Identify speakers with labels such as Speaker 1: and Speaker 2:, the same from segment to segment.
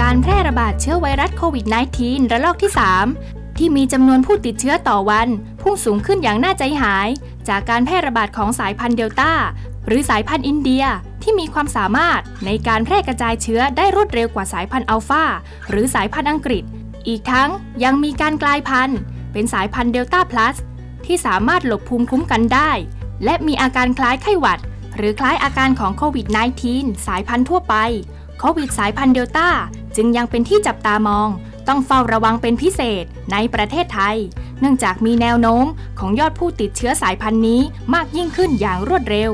Speaker 1: การแพร่ระบาดเชื้อไวรัสโควิด -19 ระลอกที่ 3 ที่มีจำนวนผู้ติดเชื้อต่อวัน พุ่งสูงขึ้นอย่างน่าใจหาย จากการแพร่ระบาดของสายพันธุ์เดลต้า หรือสายพันธุ์อินเดียที่มีความสามารถในการแพร่กระจายเชื้อได้รวดเร็วกว่าสายพันธุ์อัลฟาหรือสายพันธุ์อังกฤษ อีกทั้งยังมีการกลายพันธุ์ เป็นสายพันธุ์เดลต้าพลัสที่สามารถหลบภูมิคุ้มกันได้ และมีอาการคล้ายไข้หวัด หรือคล้ายอาการของโควิด -19 สายพันธุ์ทั่วไป โควิดสายพันธุ์เดลต้าจึงยังเป็นที่จับตามอง ต้องเฝ้าระวังเป็นพิเศษในประเทศไทย เนื่องจากมีแนวโน้มของยอดผู้ติดเชื้อสายพันธุ์นี้มากยิ่งขึ้นอย่างรวดเร็ว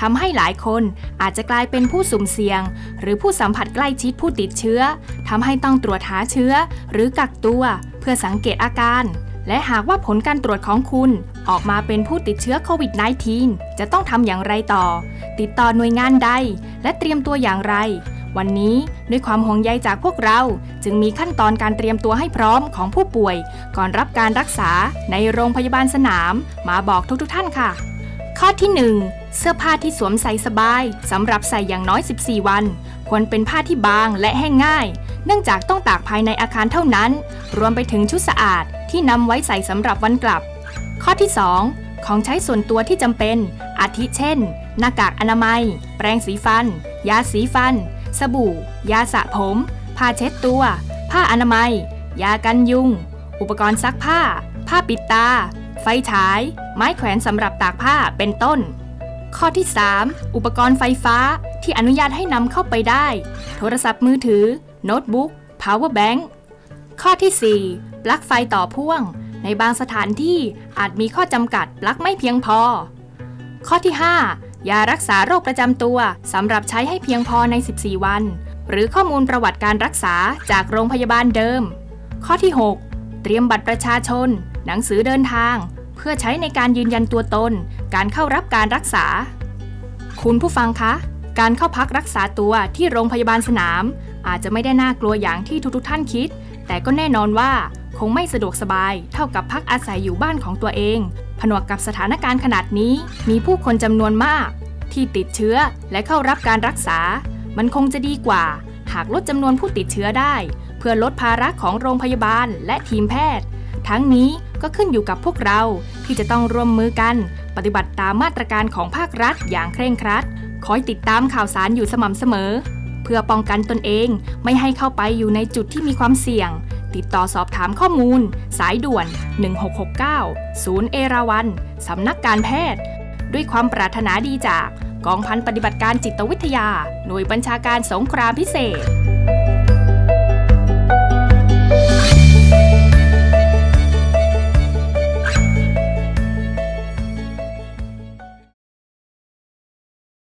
Speaker 1: ทำให้หลายคนอาจจะกลายเป็นผู้สุ่มเสี่ยง หรือผู้สัมผัสใกล้ชิดผู้ติดเชื้อทำให้ต้องตรวจหาเชื้อ หรือกักตัว เพื่อสังเกตอาการ และหากว่าผลการตรวจของคุณออกมาเป็นผู้ติดเชื้อโควิด -19 จะต้องทำอย่างไรต่อ ติดต่อหน่วยงานใด และเตรียมตัวอย่างไร วันนี้ด้วยความห่วงใยจากพวกเรา จึงมีขั้นตอนการเตรียมตัวให้พร้อมของผู้ป่วย ก่อนรับการรักษาในโรงพยาบาลสนาม มาบอกทุกๆท่านค่ะ ข้อที่ 1 เสื้อผ้าที่สวมใส่สบายสำหรับใส่อย่างน้อย 14 วัน ควรเป็นผ้าที่บางและแห้งง่าย เนื่องจากต้องตากภายในอาคารเท่านั้น รวมไปถึงชุดสะอาดที่นำไว้ใส่สำหรับวันกลับ ข้อที่ 2 ของใช้ส่วนตัวที่จำเป็น อาทิเช่น หน้ากากอนามัย แปรงสีฟัน ยาสีฟัน สบู่ ยาสระผม ผ้าเช็ดตัว ผ้าอนามัย ยากันยุง อุปกรณ์ซักผ้า ผ้าปิดตา ไฟฉาย ไม้แขวนสำหรับตากผ้าเป็นต้น ข้อที่ 3 อุปกรณ์ไฟฟ้า ที่อนุญาตให้นำเข้าไปได้ โทรศัพท์มือถือ โน้ตบุ๊ก power bank ข้อที่ 4 ปลั๊กไฟต่อพ่วง ในบางสถานที่อาจมีข้อจำกัดปลั๊กไม่เพียงพอ ข้อที่ 5 ยารักษาโรคประจำตัวสำหรับใช้ให้เพียงพอใน 14 วัน หรือข้อมูลประวัติการรักษาจากโรงพยาบาลเดิม ข้อที่ 6 เตรียมบัตรประชาชน หนังสือเดินทาง เพื่อใช้ในการยืนยันตัวตน การเข้ารับการรักษา คุณผู้ฟังคะ การเข้าพักรักษาตัวที่โรงพยาบาลสนาม อาจจะไม่ได้น่ากลัวอย่างที่ทุกๆท่านคิด แต่ก็แน่นอนว่าคงไม่สะดวกสบายเท่ากับพักอาศัยอยู่บ้านของตัวเอง ผนวกกับสถานการณ์ขนาดนี้ มีผู้คนจำนวนมาก ที่ติดเชื้อและเข้ารับการรักษา มันคงจะดีกว่า หากลดจำนวนผู้ติดเชื้อได้ เพื่อลดภาระของโรงพยาบาลและทีมแพทย์ ทั้งนี้ก็ขึ้นอยู่กับพวกเราที่จะต้องร่วมมือกัน ปฏิบัติตามมาตรการของภาครัฐอย่างเคร่งครัด คอยติดตามข่าวสารอยู่สม่ำเสมอ เพื่อป้องกันตนเองไม่ให้เข้าไปอยู่ในจุดที่มีความเสี่ยง ติดต่อสอบถามข้อมูล สายด่วน 1669 ศูนย์เอราวันสำนักการแพทย์ ด้วยความปรารถนาดีจาก กองพันปฏิบัติการจิตวิทยา หน่วยบัญชาการสงครามพิเศษ